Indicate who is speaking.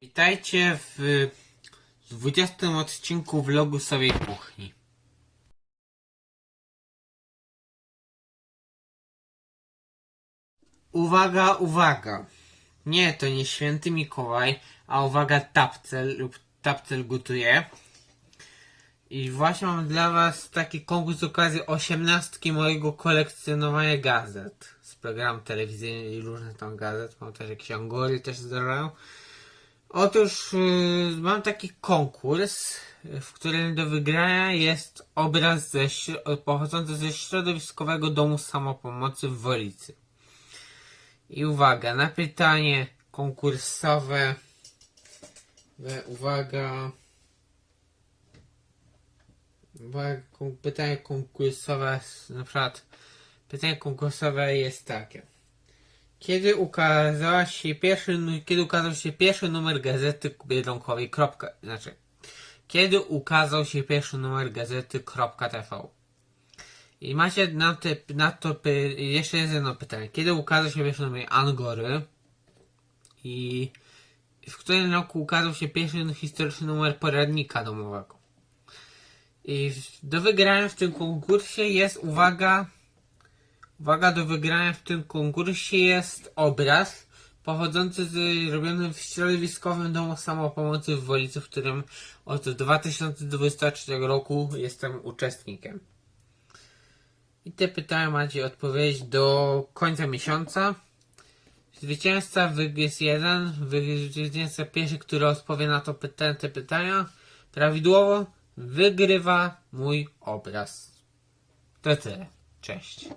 Speaker 1: Witajcie w 20 odcinku vlogu sobie kuchni. Uwaga, uwaga. Nie, to nie święty Mikołaj, a uwaga, tapcel lub tapcel gotuje. I właśnie mam dla was taki konkurs z okazji osiemnastki mojego kolekcjonowania gazet. Z programu telewizyjnych i różnych tam gazet. Mam też jakieś angory też zdarzają. Otóż yy, mam taki konkurs, w którym do wygrania jest obraz ze, pochodzący ze środowiskowego domu samopomocy w Wolicy. I uwaga, na pytanie konkursowe. we- Uwaga. uwaga pytanie konkursowe, na przykład pytanie konkursowe jest takie. Kiedy ukazała się pierwszy, kiedy ukazał się pierwszy numer gazety biedronkowej. Kropka, znaczy, kiedy ukazał się pierwszy numer gazety .tv? I macie na, te, na to py, jeszcze jedno pytanie. Kiedy ukazał się pierwszy numer Angory? I w którym roku ukazał się pierwszy historyczny numer poradnika domowego? I do wygrania w tym konkursie jest, uwaga, Uwaga, do wygrania w tym konkursie jest obraz pochodzący z robiony w środowiskowym domu samopomocy w Wolicy, w którym od 2023 roku jestem uczestnikiem. I te pytania macie odpowiedzieć do końca miesiąca. Zwycięzca wy- jest jeden, wy- zwycięzca pierwszy, który odpowie na to pyta- te pytania prawidłowo, wygrywa mój obraz. To tyle. Cześć.